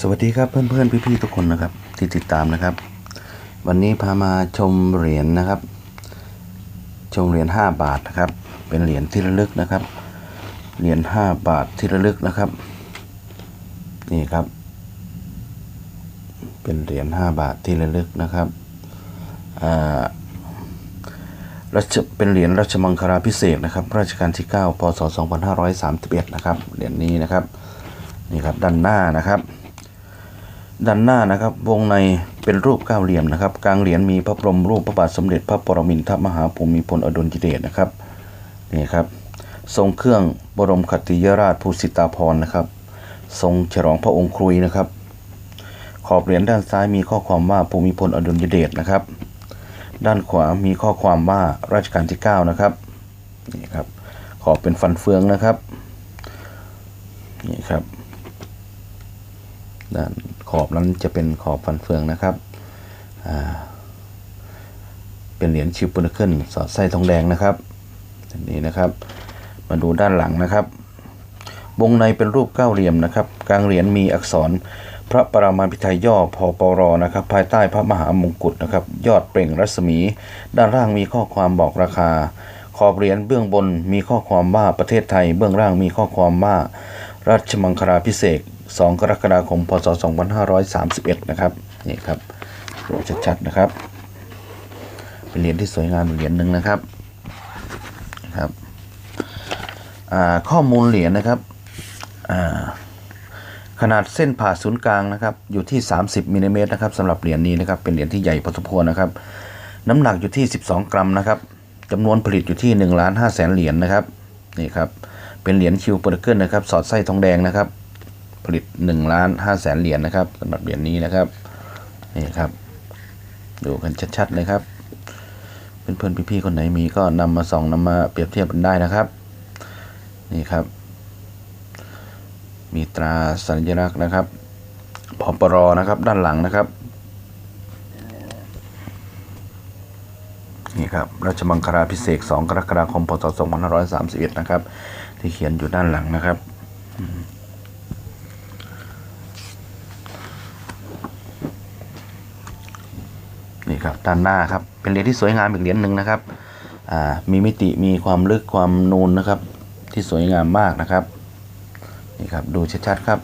สวัสดีครับเพื่อนๆพี่ๆทุกคนนะครับ ที่ติดตามนะครับ วันนี้พามาชมเหรียญนะครับ ชมเหรียญ5บาทนะครับ เป็นเหรียญที่ระลึกนะครับเหรียญ5บาทที่ระลึกนะครับ นี่ครับ เป็นเหรียญ5บาทที่ระลึกนะครับอ่ารัชเป็นเหรียญรัชมังคลาพิเศษนะครับรัชกาลที่ 9 พศ 2531 นะครับเหรียญนี้นะครับนี่ครับด้านหน้านะครับ ด้านหน้านะครับ วงในเป็นรูปเก้าเหลี่ยมนะครับ กลางเหรียญมีพระบรมรูปพระบาทสมเด็จพระปรมินทรมหาภูมิพลอดุลยเดชนะครับนี่ครับ ทรงเครื่องบรมคติยราชภูสิตาภรนะครับ ทรงฉลองพระองค์ครุยนะครับ ขอบเหรียญด้านซ้ายมีข้อความว่าภูมิพลอดุลยเดชนะครับ ด้านขวามีข้อความว่ารัชกาลที่ 9 นะครับนี่ครับ ขอบเป็นฟันเฟืองนะครับนี่ครับด้าน อบนั้นจะเป็นขอบฟันเฟืองนะครับเป็นเหรียญชิปปุนเคิลสอดไส้ทองแดงนะครับอันนี้นะครับ มาดูด้านหลังนะครับ วงในเป็นรูปเก้าเหลี่ยมนะครับกลางเหรียญมีอักษรพระปรามาภิไธยย่อพอปรนะครับ ภายใต้พระมหามงกุฎนะครับ ยอดเปล่งรัศมี ด้านล่างมีข้อความบอกราคา ขอบเหรียญเบื้องบนมีข้อความว่าประเทศไทย เบื้องล่างมีข้อความว่าราชมังคลาพิเศษ 2 กรกฎาคม พศ 2531 นะครับ นี่ครับดูชัดๆนะครับ เป็นเหรียญที่สวยงามเหรียญหนึ่งนะครับครับข้อมูลเหรียญนะครับขนาดเส้นผ่าศูนย์กลางนะครับอยู่ที่ 30มิลลิเมตรนะครับสำหรับเหรียญนี้นะครับเป็นเหรียญที่ใหญ่พอสมควรนะครับ น้ำหนักอยู่ที่ 12 กรัมนะครับจำนวนผลิตอยู่ที่1ล้าน5แสนเหรียญนะครับนี่ครับเป็นเหรียญคิวเปอร์เกิลนะครับสอดไส้ทองแดงนะครับ ผลิต1ล้าน5แสนเหรียญนะครับสำหรับเหรียญนี้นะครับนี่ครับ ดูกันชัดๆเลยครับ เพื่อนๆพี่ๆคนไหนมีก็นำมาส่องนำมาเปรียบเทียบกันได้นะครับ นี่ครับ มีตราสัญลักษณ์นะครับพปรนะครับ ด้านหลังนะครับนี่ครับราชมังคลาพิเศษ2กรกฎาคมพศ2531 นะครับ ที่เขียนอยู่ด้านหลังนะครับ นี่ครับด้านหน้าครับเป็นเหรียญที่สวยงามอีกเหรียญหนึ่งนะครับมีมิติมีความลึกความนูนนะครับ ที่สวยงามมากนะครับนี่ครับดูชัดๆครับ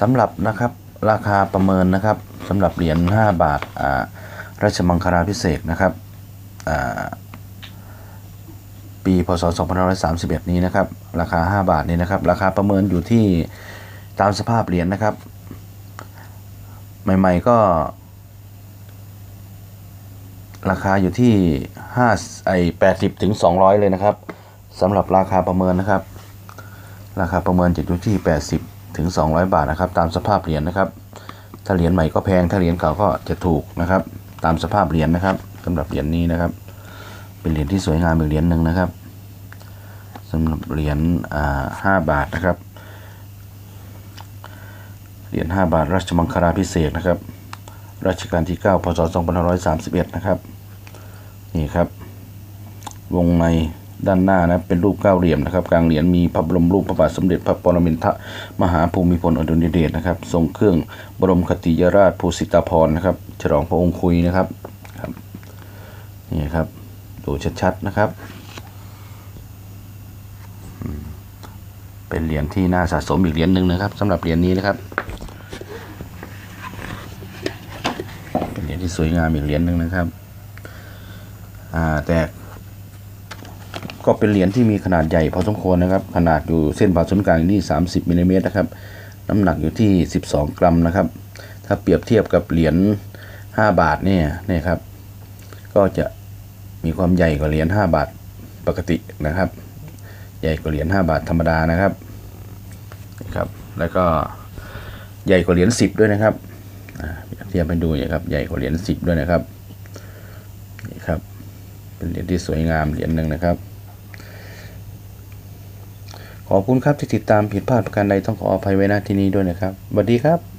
สำหรับนะครับราคาประเมินนะครับสำหรับเหรียญ5บาทราชมังคลาพิเศษนะครับปีพศ2531 นี้นะครับ ราคา 5 บาทนี้นะครับ ราคาประเมินอยู่ที่ตามสภาพเหรียญนะครับ ใหม่ ๆ ก็ ราคาอยู่ที่5ไอ80ถึง200เลยนะครับสำหรับราคาประเมินนะครับ ราคาประเมินจะอยู่ที่80ถึง200บาทนะครับ ตามสภาพเหรียญนะครับ ถ้าเหรียญใหม่ก็แพงถ้าเหรียญเก่าก็จะถูกนะครับ ตามสภาพเหรียญนะครับสำหรับเหรียญนี้นะครับ เป็นเหรียญที่สวยงามอีกเหรียญหนึ่งนะครับสำหรับเหรียญอ่าห้าบาทนะครับเหรียญ5บาทรัชมังคลาพิเศษนะครับ รัชกาลที่ 9 พศ 2531 นะครับ นี่ครับ วงในด้านหน้านะเป็นรูปเก้าเหลี่ยมนะครับ กลางเหรียญมีพระบรมรูปพระบาทสมเด็จพระปรมินทรมหาภูมิพลอดุลยเดชนะครับ ทรงเครื่องบรมคติยราชภูสิตาภรณ์นะครับ ฉลองพระองค์คุยนะครับครับนี่ครับดูชัดๆนะครับเป็นเหรียญที่น่าสะสมอีกเหรียญหนึ่งนะครับสำหรับเหรียญนี้นะครับ เป็นเหรียญ ที่สวยงามอีกเหรียญหนึ่งนะครับ อ่าแต่ก็เป็นเหรียญที่มีขนาดใหญ่พอสมควรนะครับ ขนาดอยู่เส้นผ่าศูนย์กลางอยู่ที่ 30มิลลิเมตรนะครับ น้ำหนักอยู่ที่ 12 กรัมนะครับ ถ้าเปรียบเทียบกับเหรียญ5บาทเนี่ยเนี่ยครับ ก็จะมีความใหญ่กว่าเหรียญ5บาทปกตินะครับ ใหญ่กว่าเหรียญ5บาทธรรมดานะครับนะครับ แล้วก็ใหญ่กว่าเหรียญ10 ด้วยนะครับ เทียบให้ดูนะครับ ใหญ่กว่าเหรียญสิบด้วยนะครับนี่ครับ เป็นเหรียญที่สวยงามเหรียญหนึ่งนะครับ ขอบคุณครับที่ติดตามผิดพลาดประการใดต้องขออภัยไว้ณที่นี้ด้วยนะครับสวัสดีครับ